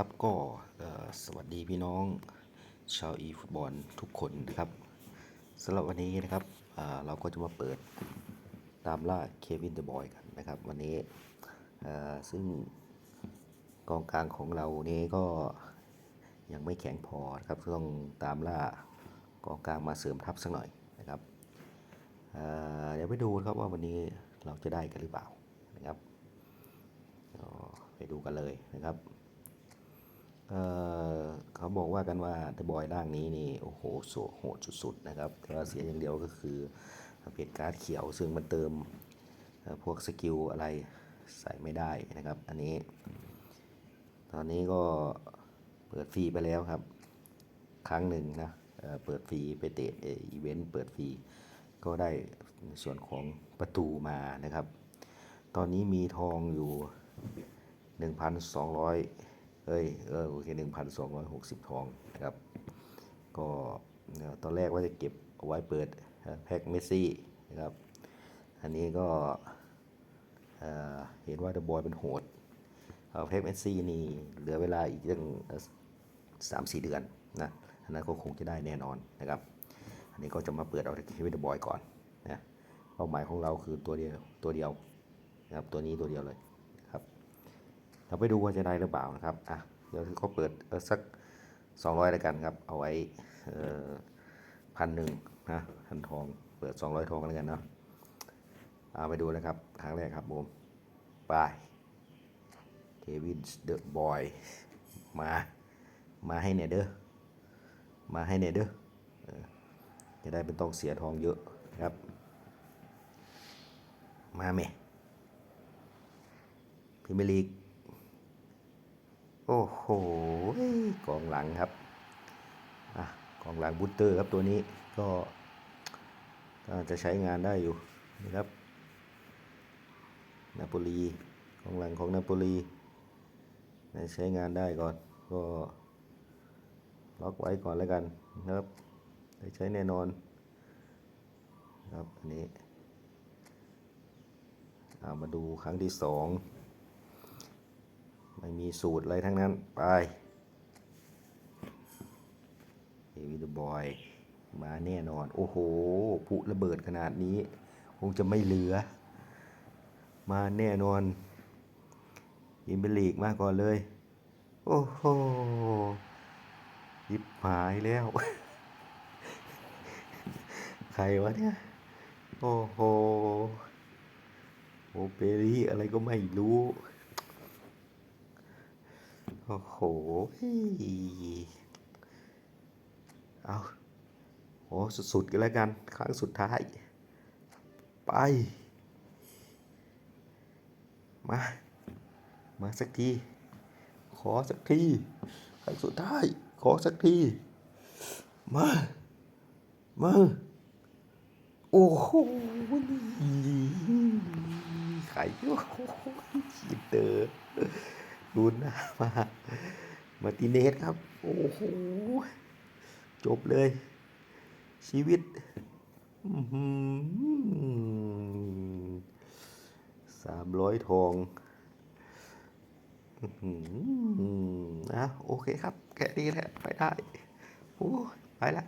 ครับก็สวัสดีพี่น้องชาวอีฟุตบอลทุกคนนะครับสำหรับวันนี้นะครับเราก็จะมาเปิดตามล่าเควินเดอะบอยกันนะครับ วันนี้ซึ่งกองกลางของเรานี้ก็ยังไม่แข็งพอครับต้องตามล่ากองกลางมาเสริมทัพสักหน่อยนะครับเดี๋ยวไปดูครับว่าวันนี้เราจะได้กันหรือเปล่านะครับไปดูกันเลยนะครับ เขาบอกว่ากันว่าเดอะบอยร่างนี้นี่โอ้โหโสโหดสุดๆนะครับแต่ว่าเสียอย่างเดียวก็คือเพจการ์ดเขียวซึ่งมันเติมพวกสกิลอะไรใส่ไม่ได้นะครับ อันนี้ ตอนนี้ก็เปิดฟรีไปแล้วครับ ครั้งหนึ่งนะเเปิดฟรีไปเตะอีเวนต์เปิดฟรีก็ได้ส่วนของประตูมานะครับ ตอนนี้มีทองอยู่ 1,200 เอ้ยเออโอเค1,260ทองนะครับ ก็ตอนแรกว่าจะเก็บเอาไว้เปิดแพ็กเมสซี่นะครับ อันนี้ก็เห็นว่าเดอะบอยเป็นโหดเอาแพ็กเมสซี่นี่เหลือเวลาอีกตั้งสามสี่เดือนนะอันนั้นก็คงจะได้แน่นอนนะครับ อันนี้ก็จะมาเปิดเอาที่เดอะบอยก่อนนะเป้าหมายของเราคือตัวเดียวตัวเดียวนะครับตัวนี้ตัวเดียวเลย เราไปดูว่าจะได้หรือเปล่านะครับอะเดี๋ยวเขาเปิดเออสักสองร้อยแล้วกันครับเอาไว้พันหนึ่งนะพันทองเปิดสองร้อยทองกันแล้วกันเนาะเอาไปดูนะครับครั้งแรกครับผมไปเควินเดอะบอยมามาให้เนี่ยเด้อมาให้เนี่ยเด้อจะได้เป็นต้องเสียทองเยอะครับ มาเมพิมพ์ลีก โอ้โหกองหลังครับอะกองหลังบูตเตอร์ครับตัวนี้ก็จะใช้งานได้อยู่นะครับนาโปลีกองหลังของนาโปลีใช้งานได้ก่อนก็ล็อกไว้ก่อนแล้วกันนะครับใช้แน่นอนครับอันนี้เอามาดูครั้งที่สอง ไม่มีสูตรอะไรทั้งนั้น ไปเอวิดบอยมาแน่นอน โอ้โหผุระเบิดขนาดนี้ คงจะไม่เหลือ มาแน่นอนยิมเบลีกมาก่อนเลย โอ้โหยิบหายแล้ว ใครวะเนี่ย โอ้โหโอเปรีอะไรก็ไม่รู้ โอ้โหเอาโอ้สุดๆกันแล้วกัน ครั้งสุดท้าย ไป มา มาสักที ขอสักที ครั้งสุดท้าย ขอสักที มา มา โอ้โหไข่โอ้โหคิดเตอร์ ดูหน้ามามาติเนสครับ โอ้โห จบเลย ชีวิตสามร้อยทองอื้อหืออะโอเคครับ แค่นี้แหละ ไปได้ โอ้ ไปละ